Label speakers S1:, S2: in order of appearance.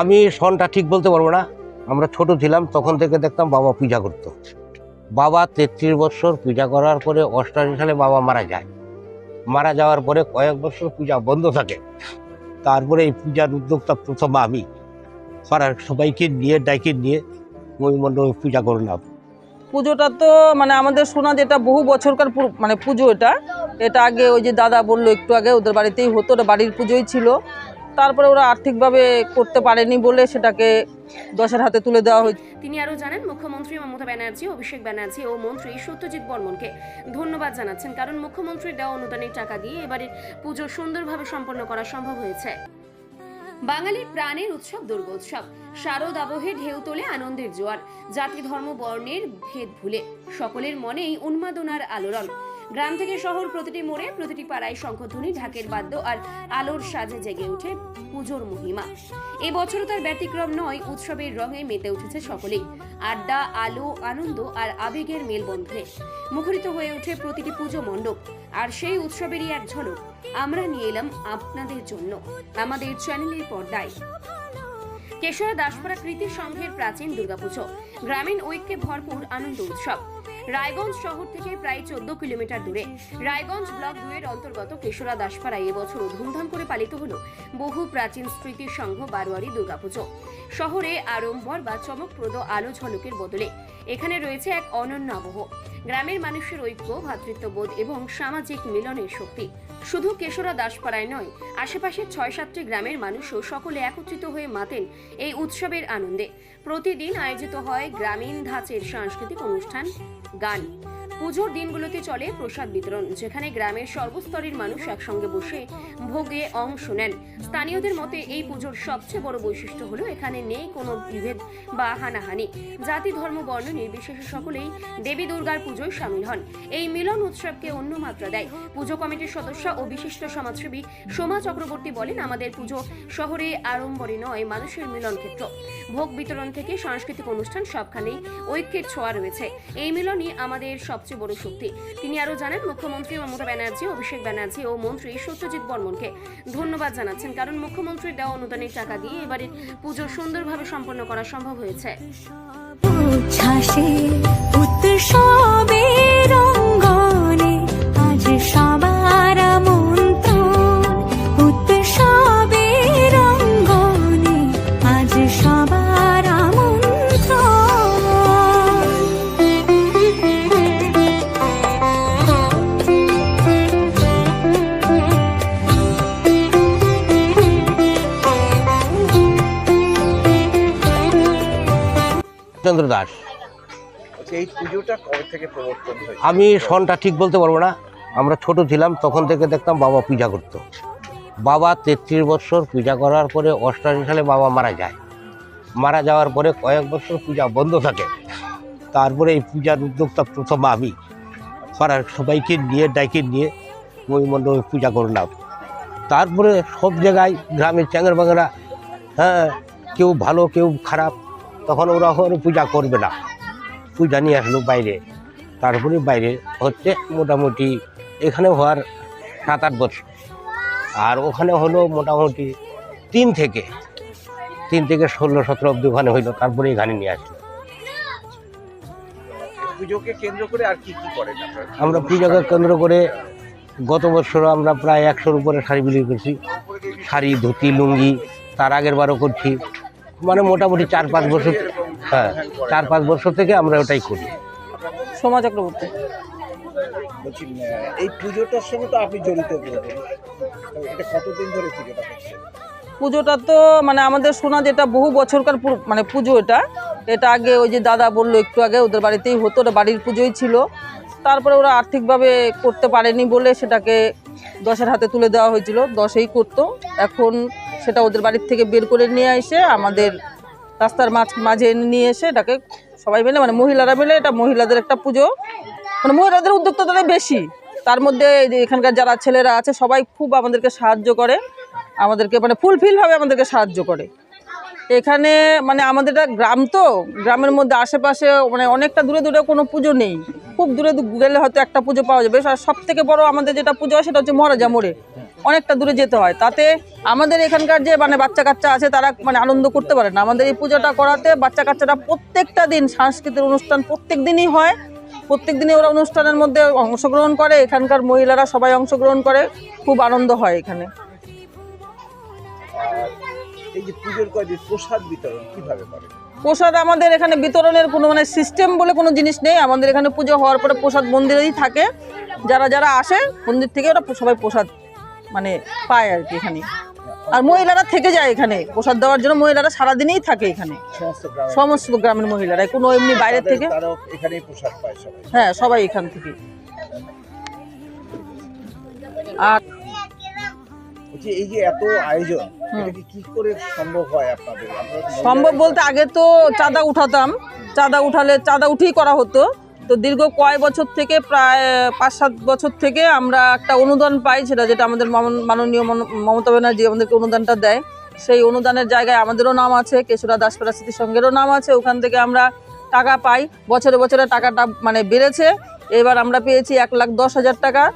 S1: আমি সনটা ঠিক বলতে পারব না। আমরা ছোট ছিলাম, তখন থেকে দেখতাম বাবা পূজা করতো। বাবা তেত্রিশ বছর পূজা করার পরে অষ্টাশি সালে বাবা মারা যায়। মারা যাওয়ার পরে কয়েক বছর পূজা বন্ধ থাকে। তারপরে এই পূজার উদ্যোক্তা প্রথম আমি। পাড়ার সবাইকে নিয়ে, ডাইকে নিয়ে ওই মণ্ডপে পূজা করলাম।
S2: পুজোটা তো মানে আমাদের শোনা যেটা বহু বছরকার মানে পুজো এটা। এটা আগে ওই যে দাদা বলল, একটু আগে ওদের বাড়িতেই হতো, ওটা বাড়ির পুজোই ছিল। তারপরে ওরা আর্থিকভাবে করতে পারেনি বলে সেটাকে দশের হাতে তুলে দেওয়া হয়েছে।
S3: তিনি আরও জানান, মুখ্যমন্ত্রী মমতা ব্যানার্জি, অভিষেক ব্যানার্জি ও মন্ত্রী সত্যজিৎ বর্মনকে ধন্যবাদ জানাচ্ছেন কারণ মুখ্যমন্ত্রীর দেওয়া অনুদানের টাকা দিয়ে এবারে পুজো সুন্দরভাবে সম্পন্ন করা সম্ভব হয়েছে। বাঙালির প্রাণের উৎসব দুর্গোৎসব। শারদ আবহে ঢেউ তোলে আনন্দের জোয়ার। জাতি ধর্ম বর্ণের ভেদ ভুলে। সকলের মনেই উন্মাদনার আলোড়ন। গ্রাম থেকে শহর প্রতিটি মোড়ে প্রতিটি পাড়ায় শঙ্খধ্বনি, ঢাকের বাদ্য আর আলোর সাজে জেগে ওঠে পুজোর মহিমা। এবছরও তার ব্যতিক্রম নয়, উৎসবের রঙে মেতে উঠেছে সকলেই। আড্ডা, আলো, আনন্দ আর আবেগের মেলবন্ধনে মুখরিত হয়ে ওঠে প্রতিটি পুজো মণ্ডপ। আর সেই উৎসবেরই এক ঝলক, আমরা নিয়ে এলাম আপনাদের জন্য আমাদের চ্যানেলের পর্দায়। কেশরা দাসপাড়া কৃতি সংঘের প্রাচীন দুর্গাপুজো, গ্রামীণ ঐক্যে ভরপুর আনন্দ উৎসব। রায়গঞ্জ শহর থেকে প্রায় চোদ্দ কিলোমিটার দূরে। রায়গঞ্জ ব্লক দুয়ের অন্তর্গত কেশরা দাসপাড়ায় এবছর ধুমধাম করে পালিত হল বহু প্রাচীন স্মৃতি সংঘ বারোয়ারি দুর্গাপুজো। শহরে আড়ম্বর বা চমকপ্রদ আলো ঝলকের বদলে এখানে রয়েছে এক অনন্য আবহ। গ্রামের মানুষের ঐক্য ভ্রাতৃত্ববোধ এবং সামাজিক মিলনের শক্তি। শুধু কেশরা দাসপাড়ায় নয়, আশেপাশের ছয় সাতটি গ্রামের মানুষও সকলে একত্রিত হয়ে মাতেন এই উৎসবের আনন্দে। প্রতিদিন আয়োজিত হয় গ্রামীণ ধাঁচের সাংস্কৃতিক অনুষ্ঠান, গান। পুজোর দিনগুলোতে চলে প্রসাদ বিতরণ, যেখানে গ্রামের সর্বস্তরের মানুষ একসঙ্গে বসে ভোগে অংশ নেন। স্থানীয়দের মতে, এই পুজোর সবচেয়ে বড় বৈশিষ্ট্য হলো এখানে নেই কোনো বিভেদ বা হানাহানি। জাতি, ধর্ম, বর্ণ নির্বিশেষে সকলেই দেবী দুর্গার পুজোয় সামিল হন। এই মিলন উৎসবকে অন্য মাত্রা দেয়। পুজো কমিটির সদস্য ও বিশিষ্ট সমাজসেবী সোমা চক্রবর্তী বলেন, আমাদের পুজো শহরে আড়ম্বরে নয়, মানুষের মিলন ক্ষেত্র। ভোগ বিতরণ থেকে সাংস্কৃতিক অনুষ্ঠান সবখানেই ঐক্যের ছোঁয়া রয়েছে। এই মিলনই আমাদের সবচেয়ে বড় শক্তি তিনি আরও জানেন, মুখ্যমন্ত্রী মমতা ব্যানার্জি, অভিষেক ব্যানার্জি ও মন্ত্রী সত্যজিৎ বর্মনকে ধন্যবাদ জানাচ্ছেন, কারণ মুখ্যমন্ত্রীর দেওয়া অনুদানের টাকা দিয়ে এবারে পুজো সুন্দরভাবে সম্পন্ন করা সম্ভব হয়েছে।
S1: চন্দ্র দাস।
S4: আচ্ছা এই পুজোটা কবে থেকে প্রবর্তন
S1: আমি সনটা ঠিক বলতে পারব না। আমরা ছোট ছিলাম তখন থেকে দেখতাম বাবা পূজা করতো। বাবা তেত্রিশ বছর পূজা করার পরে অষ্টাশি সালে বাবা মারা যায়। মারা যাওয়ার পরে কয়েক বছর পূজা বন্ধ থাকে। তারপরে এই পূজার উদ্যোক্তা প্রথম আমি। পাড়ার সবাইকে নিয়ে ডাইকে নিয়ে ওই মণ্ডপে পূজা করলাম। তারপরে সব জায়গায় গ্রামের চ্যাংরা বাংরা হ্যাঁ কেউ ভালো কেউ খারাপ তখন ওরা ওখানে পূজা করবে না। পূজা নিয়ে আসলো বাইরে। তারপরে বাইরে হচ্ছে মোটামুটি এখানে হওয়ার সাত আট বছর। আর ওখানে হলো মোটামুটি তিন থেকে তিন থেকে ষোলো সতেরো অব্দি ওখানে হইল। তারপরে এখানে নিয়ে আসলো।
S4: এই পুজোকে কেন্দ্র করে আর কি কি করেন
S1: আমরা পূজাকে কেন্দ্র করে গত বছর আমরা প্রায় একশোর উপরে শাড়ি বিক্রি করছি। শাড়ি ধুতি লুঙ্গি তার আগের বারও করছি। মানে মোটামুটি চার পাঁচ বছর হ্যাঁ চার পাঁচ বছর থেকে আমরা ওটাই করি।
S2: সোমা চক্রবর্তী।
S4: বলছি এই পুজোটার সঙ্গে তো আপনি জড়িত এটা কতদিন ধরে পুজোটা
S2: পুজোটা তো মানে আমাদের শোনা যেটা বহু বছরকার মানে পুজো এটা এটা আগে ওই যে দাদা বলল একটু আগে ওদের বাড়িতেই হতো ওটা বাড়ির পুজোই ছিল। তারপরে ওরা আর্থিকভাবে করতে পারেনি বলে সেটাকে দশের হাতে তুলে দেওয়া হয়েছিল দশেই করতো। এখন সেটা ওদের বাড়ির থেকে বের করে নিয়ে এসে আমাদের রাস্তার মাঝ মাঝে নিয়ে এসে এটাকে সবাই মিলে মানে মহিলারা মিলে এটা মহিলাদের একটা পুজো। মানে মহিলাদের উদ্যোক্তা তাদের বেশি। তার মধ্যে এখানকার যারা ছেলেরা আছে, সবাই খুব আমাদেরকে সাহায্য করে। আমাদেরকে মানে ফুলফিলভাবে আমাদেরকে সাহায্য করে। এখানে মানে আমাদের গ্রাম তো, গ্রামের মধ্যে আশেপাশে মানে অনেকটা দূরে দূরে কোনো পুজো নেই। খুব দূরে গেলে হয়তো একটা পুজো পাওয়া যাবে আর সব থেকে বড় আমাদের যেটা পুজো হয় সেটা হচ্ছে মহারাজা মোড়ে। অনেকটা দূরে যেতে হয়। তাতে আমাদের এখানকার যে মানে বাচ্চা কাচ্চা আছে তারা মানে আনন্দ করতে পারে না। আমাদের এই পুজোটা করাতে বাচ্চা কাচ্চারা প্রত্যেকটা দিন সাংস্কৃতিক অনুষ্ঠান প্রত্যেক দিনই হয়। প্রত্যেক দিনই ওরা অনুষ্ঠানের মধ্যে অংশগ্রহণ করে। এখানকার মহিলারা সবাই অংশগ্রহণ করে। খুব আনন্দ হয় এখানে।
S4: এই যে পুজোর কদিন প্রসাদ বিতরণ কীভাবে করে?
S2: প্রসাদ আমাদের এখানে বিতরণের কোনো মানে সিস্টেম বলে কোনো জিনিস নেই। আমাদের এখানে পুজো হওয়ার পরে প্রসাদ মন্দিরেই থাকে। যারা যারা আসে মন্দির থেকে ওরা সবাই প্রসাদ মানে পায় আর কি এখানে। আর মহিলারা থেকে যায় এখানে। প্রসাদ দেওয়ার জন্য মহিলারা সারাদিনই থাকে এখানে।
S4: সমস্ত
S2: গ্রামের মহিলারা। কোনো এমনি বাইরের থেকে হ্যাঁ সবাই এখান থেকে। আর
S4: এই যে এত আয়োজন কি কি করে সম্ভব হয় আপনাদের?
S2: সম্ভব বলতে আগে তো চাঁদা উঠাতাম। চাঁদা উঠালে চাঁদা উঠেই করা হতো। তো দীর্ঘ কয় বছর থেকে প্রায়, পাঁচ সাত বছর থেকে আমরা একটা অনুদান পাই, সেটা যেটা আমাদের মাননীয় মন- মমতা ব্যানার্জি আমাদেরকে অনুদানটা দেয়। সেই অনুদানের জায়গায় আমাদেরও নাম আছে, কেশুরা দাসপাড়া স্মৃতি সংঘেরও নাম আছে, ওখান থেকে আমরা টাকা পাই। বছরে বছরে টাকাটা মানে বেড়েছে। এবার আমরা পেয়েছি এক লাখ দশ হাজার টাকা।